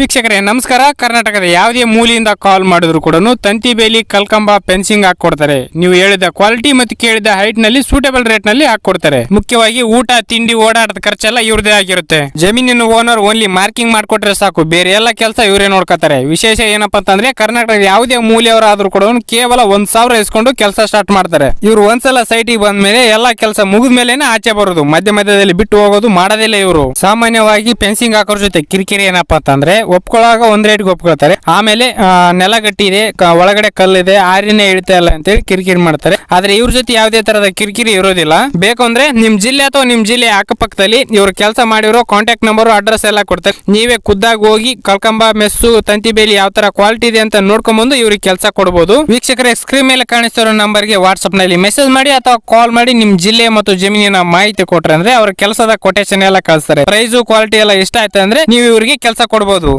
ವೀಕ್ಷಕರೇ, ನಮಸ್ಕಾರ. ಕರ್ನಾಟಕದ ಯಾವುದೇ ಮೂಲೆಯಿಂದ ಕಾಲ್ ಮಾಡಿದ್ರು ಕೂಡ ತಂತಿ ಬೇಲಿ ಕಲ್ಕಂಬ ಫೆನ್ಸಿಂಗ್ ಹಾಕೊಡ್ತಾರೆ ನೀವು ಹೇಳಿದ ಕ್ವಾಲಿಟಿ ಮತ್ತು ಕೇಳಿದ ಹೈಟ್ನಲ್ಲಿ ಸೂಟೇಬಲ್ ರೇಟ್ನಲ್ಲಿ ಹಾಕೊಡ್ತಾರೆ ಮುಖ್ಯವಾಗಿ ಊಟ, ತಿಂಡಿ, ಓಡಾಟದ ಖರ್ಚೆಲ್ಲ ಇವ್ರದೇ ಆಗಿರುತ್ತೆ. ಜಮೀನಿನ ಓನರ್ ಓನ್ಲಿ ಮಾರ್ಕಿಂಗ್ ಮಾಡ್ಕೊಟ್ರೆ ಸಾಕು. ಬೇರೆ ಎಲ್ಲ ಕೆಲಸ ಇವರೇ ನೋಡ್ಕೋತಾರೆ. ವಿಶೇಷ ಏನಪ್ಪಾ ಅಂತಂದ್ರೆ ಕರ್ನಾಟಕದ ಯಾವುದೇ ಮೂಲೆಯವರಾದ್ರೂ ಕೂಡ ಕೇವಲ ಒಂದ್ ಸಾವಿರ ಇಸ್ಕೊಂಡು ಕೆಲಸ ಸ್ಟಾರ್ಟ್ ಮಾಡ್ತಾರೆ. ಇವ್ರು ಒಂದ್ಸಲ ಸೈಟಿಗೆ ಬಂದ್ಮೇಲೆ ಎಲ್ಲಾ ಕೆಲಸ ಮುಗಿದ ಮೇಲೆನೆ ಆಚೆ ಬರೋದು. ಮಧ್ಯ ಮಧ್ಯದಲ್ಲಿ ಬಿಟ್ಟು ಹೋಗೋದು ಮಾಡೋದಿಲ್ಲ ಇವರು. ಸಾಮಾನ್ಯವಾಗಿ ಫೆನ್ಸಿಂಗ್ ಹಾಕೋರ್ ಜೊತೆ ಕಿರಿಕಿರಿ ಏನಪ್ಪಾ ಅಂತಂದ್ರೆ ಒಪ್ಕೊಳ್ಳಾಗ ಒಂದ್ ರೇಟ್ಗೆ ಒಪ್ಕೊಳ್ತಾರೆ. ಆಮೇಲೆ ನೆಲ ಗಟ್ಟಿ ಇದೆ ಒಳಗಡೆ ಕಲ್ಲಿದೆ ಆರಿನೇ ಇಳ್ತಾ ಇಲ್ಲ ಅಂತೇಳಿ ಕಿರಿಕಿರಿ ಮಾಡ್ತಾರೆ. ಆದ್ರೆ ಇವ್ರ ಜೊತೆ ಯಾವುದೇ ತರದ ಕಿರಿಕಿರಿ ಇರೋದಿಲ್ಲ. ಬೇಕು ಅಂದ್ರೆ ನಿಮ್ ಜಿಲ್ಲೆ ಅಥವಾ ನಿಮ್ ಜಿಲ್ಲೆ ಅಕ್ಕಪಕ್ಕದಲ್ಲಿ ಇವ್ರು ಕೆಲಸ ಮಾಡಿರೋ ಕಾಂಟ್ಯಾಕ್ಟ್ ನಂಬರ್ ಅಡ್ರೆಸ್ ಎಲ್ಲ ಕೊಡ್ತಾರೆ. ನೀವೇ ಖುದ್ದಾಗಿ ಹೋಗಿ ಕಲ್ಕಂಬ ಮೆಸ್ಸು, ತಂತಿ ಬೇಲಿ ಯಾವ ತರ ಕ್ವಾಲಿಟಿ ಇದೆ ಅಂತ ನೋಡ್ಕೊಂಡ್ಬಂದು ಇವ್ರಿಗೆ ಕೆಲಸ ಕೊಡಬಹುದು ವೀಕ್ಷಕರೇ ಸ್ಕ್ರೀನ್ ಮೇಲೆ ಕಾಣಿಸ್ತಿರೋ ನಂಬರ್ಗೆ ವಾಟ್ಸ್ಆಪ್ನಲ್ಲಿ ಮೆಸೇಜ್ ಮಾಡಿ ಅಥವಾ ಕಾಲ್ ಮಾಡಿ ನಿಮ್ ಜಿಲ್ಲೆ ಮತ್ತು ಜಮೀನಿನ ಮಾಹಿತಿ ಕೊಟ್ರೆ ಅಂದ್ರೆ ಅವ್ರ ಕೆಲಸದ ಕೊಟೇಶನ್ ಎಲ್ಲ ಕಳಿಸ್ತಾರೆ. ಪ್ರೈಸು ಕ್ವಾಲಿಟಿ ಎಲ್ಲ ಇಷ್ಟ ಆಯ್ತು ಅಂದ್ರೆ ನೀವು ಇವರಿಗೆ ಕೆಲಸ ಕೊಡಬಹುದು